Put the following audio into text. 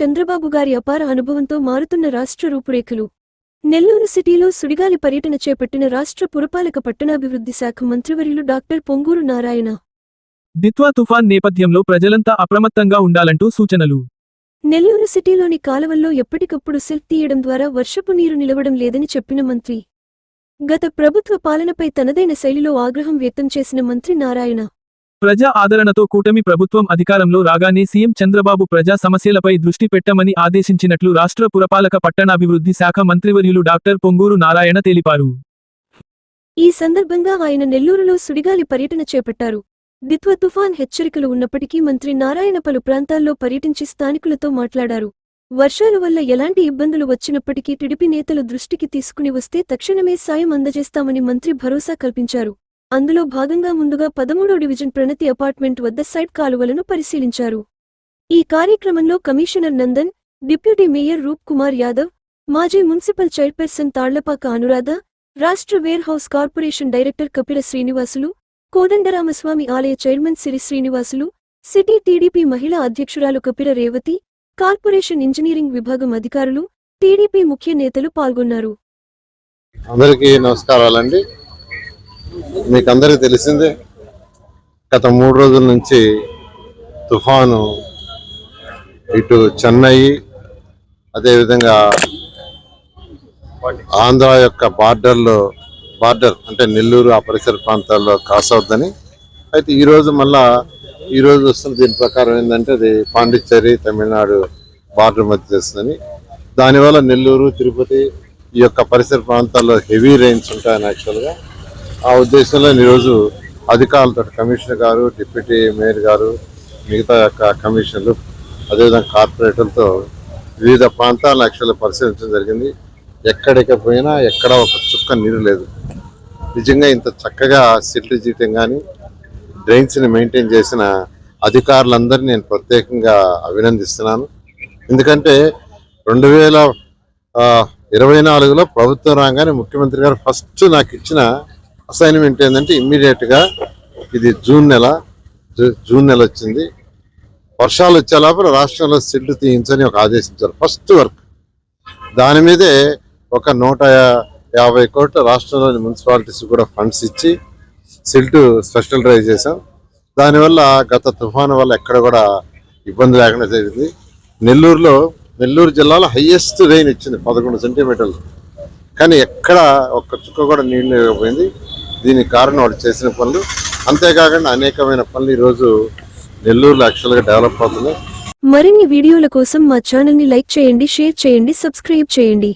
చంద్రబాబు గారి అపార అనుభవంతో మారుతున్న రాష్ట్ర రూపురేఖలు. నెల్లూరు సిటీలో సుడిగాలి పర్యటన చేపట్టిన రాష్ట్ర పురపాలక పట్టణాభివృద్ధి శాఖ మంత్రివర్యులు డాక్టర్ పొంగూరు నారాయణ. దిత్వా తుఫాన్ నేపథ్యంలో ప్రజలంతా అప్రమత్తంగా ఉండాలంటూ సూచనలు. నెల్లూరు సిటీలోని కాలవల్లో ఎప్పటికప్పుడు సెల్ఫ్ తీయడం ద్వారా వర్షపు నీరు నిలవడం లేదని చెప్పిన మంత్రి. గత ప్రభుత్వ పాలనపై తనదైన శైలిలో ఆగ్రహం వ్యక్తం చేసిన మంత్రి నారాయణ. ప్రజా ఆదరణతో కూటమి ప్రభుత్వం అధికారంలో రాగానే సీఎం చంద్రబాబు ప్రజా సమస్యలపై దృష్టి పెట్టమని ఆదేశించినట్లు రాష్ట్ర పురపాలక పట్టణాభివృద్ధి శాఖ మంత్రివర్యులు డాక్టర్ పొంగూరు నారాయణ తెలిపారు. ఈ సందర్భంగా ఆయన నెల్లూరులో సుడిగాలి పర్యటన చేపట్టారు. దిత్వ తుఫాన్ హెచ్చరికలు ఉన్నప్పటికీ మంత్రి నారాయణ పలు ప్రాంతాల్లో పర్యటించి స్థానికులతో మాట్లాడారు. వర్షాల వల్ల ఎలాంటి ఇబ్బందులు వచ్చినప్పటికీ టిడిపి నేతలు దృష్టికి తీసుకుని వస్తే తక్షణమే సాయం అందజేస్తామని మంత్రి భరోసా కల్పించారు. అందులో భాగంగా ముందుగా పదమూడో డివిజన్ ప్రణతి అపార్ట్మెంట్ వద్ద సైడ్ కాలువలను పరిశీలించారు. ఈ కార్యక్రమంలో commissioner Nandan deputy mayor Roop Kumar Yadav మాజీ మున్సిపల్ చైర్పర్సన్ తాళ్ళపాక అనురాధ రాష్ట్ర warehouse corporation director Kapila Srinivasulu Kodandaramaswamy ఆలయ chairman Siri Srinivasulu city TDP మహిళా అధ్యక్షురాలు కపిల రేవతి కార్పొరేషన్ ఇంజనీరింగ్ విభాగం అధికారులు టీడీపీ ముఖ్య నేతలు పాల్గొన్నారు. అందరికీ నమస్కారాలండి. మీకు అందరికీ తెలిసిందే గత మూడు రోజుల నుంచి తుఫాను ఇటు చెన్నై అదేవిధంగా ఆంధ్ర యొక్క బార్డర్లో బార్డర్ అంటే నెల్లూరు ఆ పరిసర ప్రాంతాల్లో క్రాస్ అవుద్దని అయితే ఈరోజు మళ్ళా ఈరోజు వస్తున్న దీని ప్రకారం ఏంటంటే అది పాండిచ్చేరి తమిళనాడు బార్డర్ మధ్య చేస్తుందని దానివల్ల నెల్లూరు తిరుపతి ఈ యొక్క పరిసర ప్రాంతాల్లో హెవీ రెయిన్స్ ఉంటాయని యాక్చువల్గా. ఆ ఉద్దేశంలో ఈరోజు అధికారులతో కమిషనర్ గారు డిప్యూటీ మేయర్ గారు మిగతా యొక్క కమిషనర్లు అదేవిధంగా కార్పొరేటర్లతో వివిధ ప్రాంతాలను యాక్చువల్గా పరిశీలించడం జరిగింది. ఎక్కడికి పోయినా ఎక్కడ ఒక చుక్క నీరు లేదు. నిజంగా ఇంత చక్కగా సిల్ట్ జీయటం కానీ డ్రైన్స్ని మెయింటైన్ చేసిన అధికారులందరినీ నేను ప్రత్యేకంగా అభినందిస్తున్నాను. ఎందుకంటే రెండు వేల ఇరవై నాలుగులో ప్రభుత్వం రాగానే ముఖ్యమంత్రి గారు ఫస్ట్ నాకు ఇచ్చిన అసైన్మెంట్ ఏంటంటే ఇమ్మీడియట్గా ఇది జూన్ నెల జూ- జూన్ నెల వచ్చింది. వర్షాలు వచ్చే లోపల రాష్ట్రంలో సిల్ట్ తీయించని ఒక ఆదేశించారు ఫస్ట్ వర్క్. దాని మీదే ఒక నూట యాభై కోట్ల రాష్ట్రంలోని మున్సిపాలిటీస్ కూడా ఫండ్స్ ఇచ్చి సిల్ట్ స్పెషల్ డ్రైవ్ చేశాం దానివల్ల గత తుఫాను వల్ల ఎక్కడ కూడా ఇబ్బంది లేకుండా జరిగింది. నెల్లూరులో నెల్లూరు జిల్లాలో హైయెస్ట్ రెయిన్ ఇచ్చింది పదకొండు సెంటీమీటర్లు కానీ ఎక్కడ ఒక్క చుక్క కూడా నీళ్ళు లేకపోయింది. దీనికి కారణం వాడు చేసిన పనులు. అంతేకాకుండా అనేకమైన పనులు ఈరోజు నెల్లూరులో యాక్చువల్గా డెవలప్ అవుతున్నాయి. మరిన్ని వీడియోల కోసం మా ఛానల్ని లైక్ చేయండి షేర్ చేయండి సబ్స్క్రైబ్ చేయండి.